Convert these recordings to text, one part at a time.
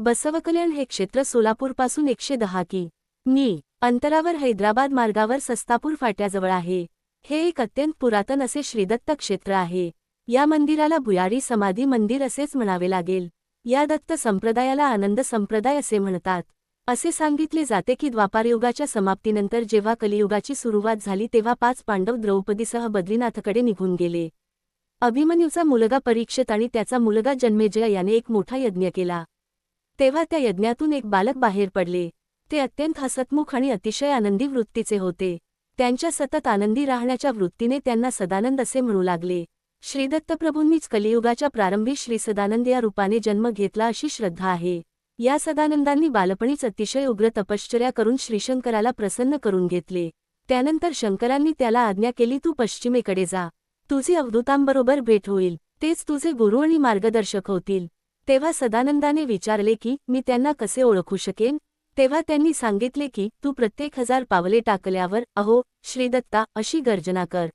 बसवकल्याण हे क्षेत्र सोलापूरपासून एकशे दहा की. मी अंतरावर हैदराबाद मार्गावर सस्तापूर फाट्याजवळ आहे. हे एक अत्यंत पुरातन असे श्रीदत्त क्षेत्र आहे. या मंदिराला भुयारी समाधी मंदिर असेच म्हणावे लागेल. या दत्त संप्रदायाला आनंद संप्रदाय असे म्हणतात. असे सांगितले जाते की द्वापारयुगाच्या समाप्तीनंतर जेव्हा कलियुगाची सुरुवात झाली तेव्हा पाच पांडव द्रौपदीसह बद्रीनाथकडे निघून गेले. अभिमन्यूचा मुलगा परीक्षित आणि त्याचा मुलगा जन्मेजय याने एक मोठा यज्ञ केला. तेव्हा त्या यज्ञातून एक बालक बाहेर पडले. ते अत्यंत हसतमुख आणि अतिशय आनंदी वृत्तीचे होते. त्यांच्या सतत आनंदी राहण्याच्या वृत्तीने त्यांना सदानंद असे म्हणू लागले. श्रीदत्तप्रभूंनीच कलियुगाच्या प्रारंभी श्री सदानंद या रूपाने जन्म घेतला अशी श्रद्धा आहे. या सदानंदांनी बालपणीच अतिशय उग्र तपश्चर्या करून श्रीशंकराला प्रसन्न करून घेतले. त्यानंतर शंकरांनी त्याला आज्ञा केली तू पश्चिमेकडे जा. तुझी अवधूतांबरोबर भेट होईल. तेच तुझे गुरु आणि मार्गदर्शक होतील. तेव्हा सदानंदाने विचारले की मी त्यांना कसे ओळखू शकेन? तेव्हा त्यांनी सांगितले की तू प्रत्येक हजार पावले टाकल्यावर अहो श्रीदत्ता अशी गर्जना कर.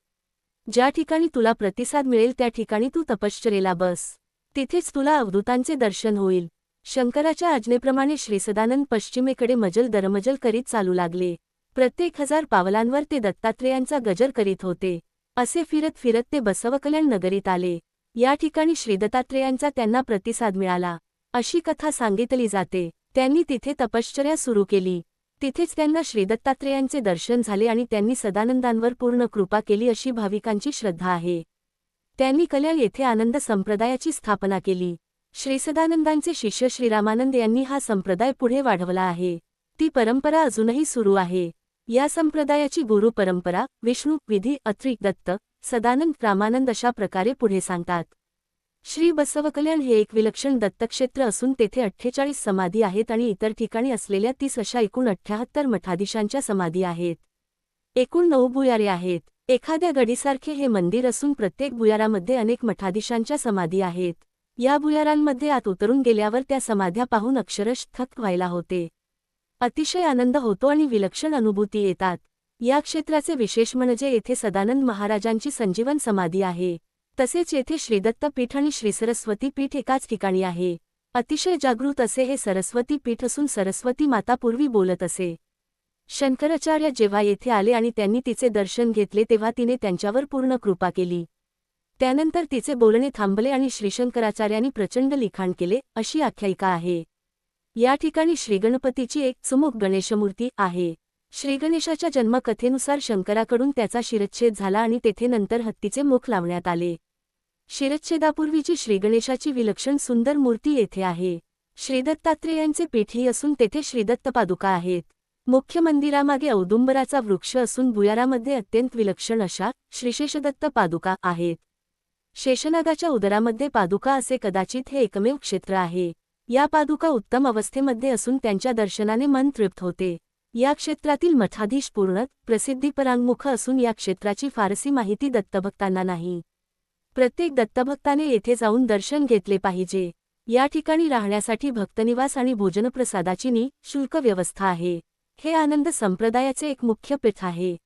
ज्या ठिकाणी तुला प्रतिसाद मिळेल त्या ठिकाणी तू तपश्चरेला बस. तिथेच तुला अवधूतांचे दर्शन होईल. शंकराच्या आज्ञेप्रमाणे श्रीसदानंद पश्चिमेकडे मजल दरमजल करीत चालू लागले. प्रत्येक हजार पावलांवर ते दत्तात्रेयांचा गजर करीत होते. असे फिरत फिरत ते बसवकल्याण नगरीत आले. या ठिकाणी श्रीदत्तात्रेयांचा त्यांना प्रतिसाद मिळाला. अशी कथा सांगितली जाते. त्यांनी तिथे तपश्चर्या सुरू केली. तिथेच त्यांना श्रीदत्तात्रेयांचे दर्शन झाले आणि त्यांनी सदानंदांवर पूर्ण कृपा केली अशी भाविकांची श्रद्धा आहे. त्यांनी कल्याण येथे आनंद संप्रदायाची स्थापना केली. श्रीसदानंदांचे शिष्य श्रीरामानंद यांनी हा संप्रदाय पुढे वाढवला आहे. ती परंपरा अजूनही सुरू आहे. या संप्रदायाची गुरु परंपरा विष्णू विधी अत्रिक दत्त सदानंद रामानंद अशा प्रकारे पुढे सांगतात. श्री बसवकल्याण हे एक विलक्षण दत्तक्षेत्र असून तेथे अठ्ठेचाळीस समाधी आहेत आणि इतर ठिकाणी असलेल्या तीस अशा एकूण अठ्ठ्याहत्तर मठाधीशांच्या समाधी आहेत. एकूण नऊ भुयारे आहेत. एखाद्या गडीसारखे हे मंदिर असून प्रत्येक भुयारामध्ये अनेक मठाधीशांच्या समाधी आहेत. या भुयारांमध्ये आत उतरून गेल्यावर त्या समाध्या पाहून अक्षरश थक व्हायला होते. अतिशय आनंद होतो आणि विलक्षण अनुभूती येतात. या क्षेत्राचे विशेष म्हणजे येथे सदानंद महाराजांची संजीवन समाधी आहे. तसेच येथे श्रीदत्त पीठ आणि श्रीसरस्वती पीठ एकाच ठिकाणी आहे. अतिशय जागृत असे हे सरस्वती पीठ असून सरस्वती माता पूर्वी बोलत असे. शंकराचार्य जेव्हा येथे आले आणि त्यांनी तिचे दर्शन घेतले तेव्हा तिने त्यांच्यावर पूर्ण कृपा केली. त्यानंतर तिचे बोलणे थांबले आणि श्रीशंकराचार्यांनी प्रचंड लिखाण केले अशी आख्यायिका आहे. या ठिकाणी श्रीगणपतीची एक सुमुख गणेशमूर्ती आहे. श्रीगणेशाच्या जन्मकथेनुसार शंकराकडून त्याचा शिरच्छेद झाला आणि तेथे नंतर हत्तीचे मुख लावण्यात आले. शिरच्छेदापूर्वीची श्रीगणेशाची विलक्षण सुंदर मूर्ती येथे आहे. श्रीदत्तात्रेयांचे पीठही असून तेथे श्रीदत्त पादुका आहेत. मुख्य मंदिरामागे औदुंबराचा वृक्ष असून भुयारामध्ये अत्यंत विलक्षण अशा श्रीशेषदत्त पादुका आहेत. शेषनागाच्या उदरामध्ये पादुका असे कदाचित हे एकमेव क्षेत्र आहे. या पादुका उत्तम अवस्थेमध्ये असून त्यांच्या दर्शनाने मन तृप्त होते. या क्षेत्रातील मठाधीश पूर्ण प्रसिद्धीपरांमुख असून या क्षेत्राची फारसी माहिती दत्तभक्तांना नाही. प्रत्येक दत्तभक्ताने येथे जाऊन दर्शन घेतले पाहिजे. या ठिकाणी राहण्यासाठी भक्तनिवास आणि भोजनप्रसादाची नि शुल्क व्यवस्था आहे. हे आनंद संप्रदायाचे एक मुख्य पीठ आहे.